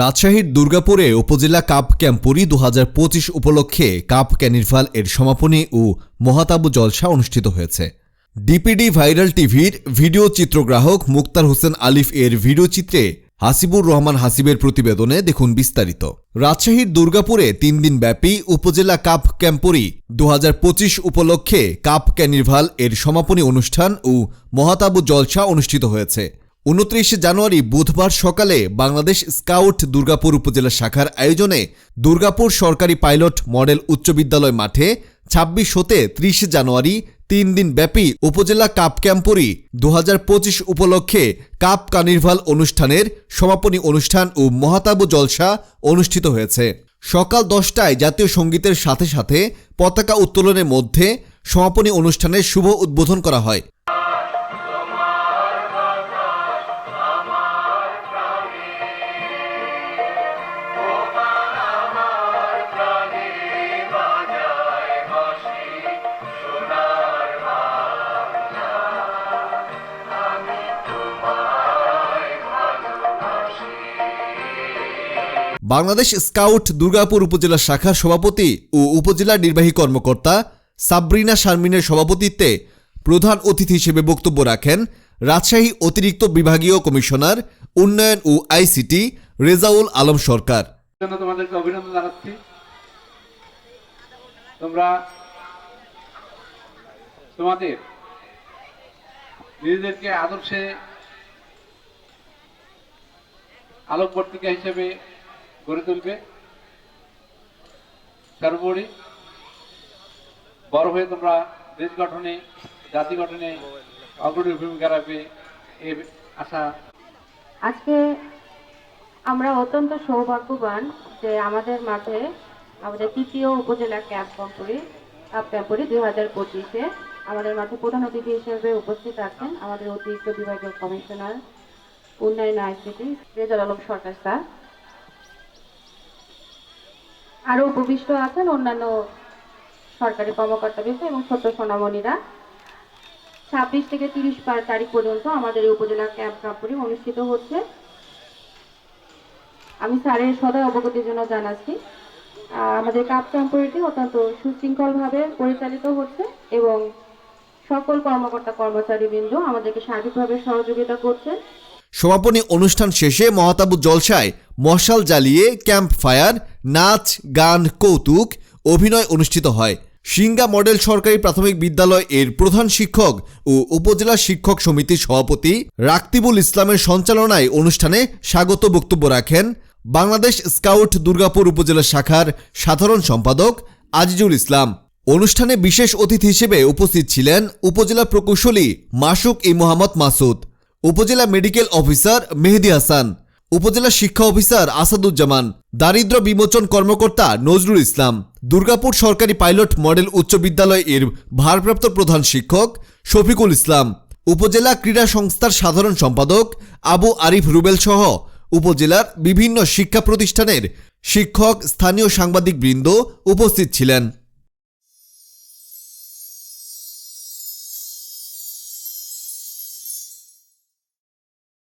রাজশাহীর দুর্গাপুরে উপজেলা কাপ ক্যাম্পুরি দু হাজার পঁচিশ উপলক্ষে কাপ ক্যানিভাল এর সমাপনী ও মহাতাবু জলসা অনুষ্ঠিত হয়েছে। ডিপিডি ভাইরাল টিভির ভিডিও চিত্রগ্রাহক মুক্তার হোসেন আলিফ এর ভিডিও চিত্রে হাসিবুর রহমান হাসিবের প্রতিবেদনে দেখুন বিস্তারিত। রাজশাহীর দুর্গাপুরে তিন দিন ব্যাপী উপজেলা কাপ ক্যাম্পুরি দু হাজার পঁচিশ উপলক্ষে কাপ ক্যানিভাল এর সমাপনী অনুষ্ঠান ও মহাতাবু জলসা অনুষ্ঠিত হয়েছে। উনত্রিশে জানুয়ারি বুধবার সকালে বাংলাদেশ স্কাউট দুর্গাপুর উপজেলা শাখার আয়োজনে দুর্গাপুর সরকারি পাইলট মডেল উচ্চ বিদ্যালয় মাঠে ছাব্বিশ হতে ত্রিশ জানুয়ারি তিন দিন ব্যাপী উপজেলা কাপ ক্যাম্পরি দু উপলক্ষে কাপ কার্নিভাল অনুষ্ঠানের সমাপনী অনুষ্ঠান ও মহাতাবু জলসা অনুষ্ঠিত হয়েছে। সকাল দশটায় জাতীয় সঙ্গীতের সাথে সাথে পতাকা উত্তোলনের মধ্যে সমাপনী অনুষ্ঠানের শুভ উদ্বোধন করা হয়। বাংলাদেশ স্কাউট দুর্গাপুর উপজেলা শাখার সভাপতি ও উপজেলা নির্বাহী কর্মকর্তা সাবরিনা শারমিনের সভাপতিত্বে প্রধান অতিথি হিসেবে বক্তব্য রাখেন রাজশাহী অতিরিক্ত বিভাগীয় কমিশনার, উন্নয়ন ও আইসিটি রেজাউল আলম সরকার। তোমরা তোমাদের নিজেদেরকে আদর্শে আলোকবর্তিকা হিসেবে গড়ে তুলবে। সর্বোপরি বড় হয়ে তোমরা দেশ গঠনে, জাতি গঠনে অগ্রণী ভূমিকা রাখবে এ আশা। আজকে আমরা অত্যন্ত সৌভাগ্যবান যে আমাদের মাঠে আমাদের তৃতীয় উপজেলা ক্যাম্প কম্পুরি কাপ ক্যাম্পুরি দুই হাজার পঁচিশে আমাদের মাঠে প্রধান অতিথি হিসেবে উপস্থিত আছেন আমাদের অতিরিক্ত বিভাগীয় কমিশনার উন্নয়ন আইসিটি রেজাল আলম সরকার, স্যার। আরও উপবিষ্ট আছেন অন্যান্য সরকারি কর্মকর্তা বিষয় এবং ছোট্ট সোনামণিরা। ছাব্বিশ থেকে তিরিশ তারিখ পর্যন্ত আমাদের এই উপজেলা ক্যাম্প কাপড়ি অনুষ্ঠিত হচ্ছে। আমি স্যারের সদয় অবগতির জন্য জানাচ্ছি। আমাদের কাপ ক্যাম্পটি অত্যন্ত সুশৃঙ্খলভাবে পরিচালিত হচ্ছে এবং সকল কর্মকর্তা কর্মচারীবৃন্দ আমাদেরকে সার্বিকভাবে সহযোগিতা করছেন। সমাপনী অনুষ্ঠান শেষে মহাতাবু জলসায় মশাল জ্বালিয়ে ক্যাম্প ফায়ার নাচ, গান, কৌতুক, অভিনয় অনুষ্ঠিত হয়। সিঙ্গা মডেল সরকারি প্রাথমিক বিদ্যালয় এর প্রধান শিক্ষক ও উপজেলা শিক্ষক সমিতির সভাপতি রাক্তিবুল ইসলামের সঞ্চালনায় অনুষ্ঠানে স্বাগত বক্তব্য রাখেন বাংলাদেশ স্কাউট দুর্গাপুর উপজেলা শাখার সাধারণ সম্পাদক আজিজুল ইসলাম। অনুষ্ঠানে বিশেষ অতিথি হিসেবে উপস্থিত ছিলেন উপজেলা প্রকৌশলী মাসুক ই মোহাম্মদ মাসুদ। উপজেলা মেডিকেল অফিসার মেহেদি হাসান, উপজেলা শিক্ষা অফিসার আসাদুজ্জামান, দারিদ্র বিমোচন কর্মকর্তা নজরুল ইসলাম, দুর্গাপুর সরকারি পাইলট মডেল উচ্চ বিদ্যালয় এর ভারপ্রাপ্ত প্রধান শিক্ষক শফিকুল ইসলাম, উপজেলা ক্রীড়া সংস্থার সাধারণ সম্পাদক আবু আরিফ রুবেল সহ উপজেলার বিভিন্ন শিক্ষা প্রতিষ্ঠানের শিক্ষক, স্থানীয় সাংবাদিকবৃন্দ উপস্থিত ছিলেন।